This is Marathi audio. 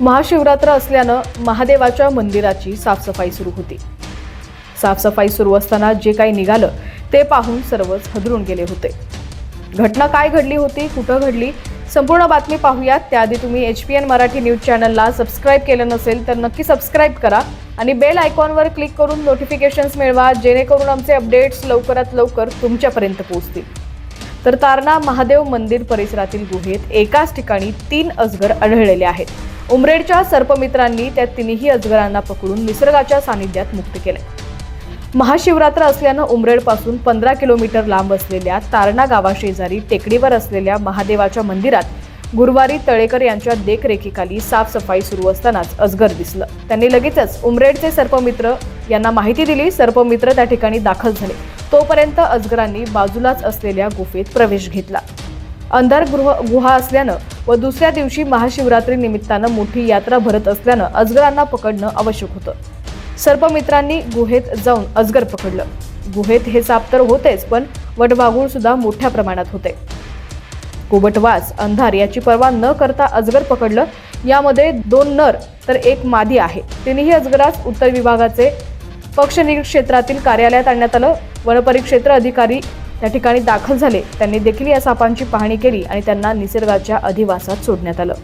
महाशिवरात्र असल्यानं महादेवाच्या मंदिराची साफसफाई सुरू होती. साफसफाई सुरू असताना जे काही निघालं ते पाहून सर्वच हदरून गेले होते. घटना काय घडली होती कुठं घडली संपूर्ण बातमी पाहूयात. त्याआधी तुम्ही H P N Marathi news चॅनलला सबस्क्राईब केलं नसेल तर नक्की सबस्क्राईब करा आणि बेल आयकॉनवर क्लिक करून नोटिफिकेशन्स मिळवा जेणेकरून आमचे अपडेट्स लवकरात लवकर तुमच्यापर्यंत पोहोचतील. तर तारणा महादेव मंदिर परिसरातील गुहेत एकाच ठिकाणी तीन अजगर आढळलेले आहेत. उमरेडच्या सर्पमित्रांनी त्या तिन्ही अजगरांना पकडून निसर्गाच्या सानिध्यात मुक्त केले. महाशिवरात्र असल्यानं उमरेडपासून पंधरा किलोमीटर लांब असलेल्या तारणा गावाशेजारी टेकडीवर असलेल्या महादेवाच्या मंदिरात गुरुवारी तळेकर यांच्या देखरेखीखाली साफसफाई सुरू असतानाच अजगर दिसलं. त्यांनी लगेचच उमरेडचे सर्पमित्र यांना माहिती दिली. सर्पमित्र त्या ठिकाणी दाखल झाले. तोपर्यंत अजगरांनी बाजूलाच असलेल्या गुफेत प्रवेश घेतला. अंधार गृह गुहा असल्यानं व दुसऱ्या दिवशी महाशिवरात्री निमित्तानं मोठी यात्रा भरत असल्यानं अजगरांना पकडणं आवश्यक होतं. सर्पमित्रांनी गुहेत जाऊन अजगर पकडलं. गुहेत हे साप तर होतेच पण वटवाघूळ सुद्धा मोठ्या प्रमाणात होते. कुबटवास अंधार याची पर्वा न करता अजगर पकडलं. यामध्ये दोन नर तर एक मादी आहे. तिनेही अजगरास उत्तर विभागाचे पक्ष क्षेत्रातील कार्यालयात आणण्यात आलं. वनपरिक्षेत्र अधिकारी त्या ठिकाणी दाखल झाले. त्यांनी देखील या सापांची पाहणी केली आणि त्यांना निसर्गाच्या अधिवासात सोडण्यात आलं.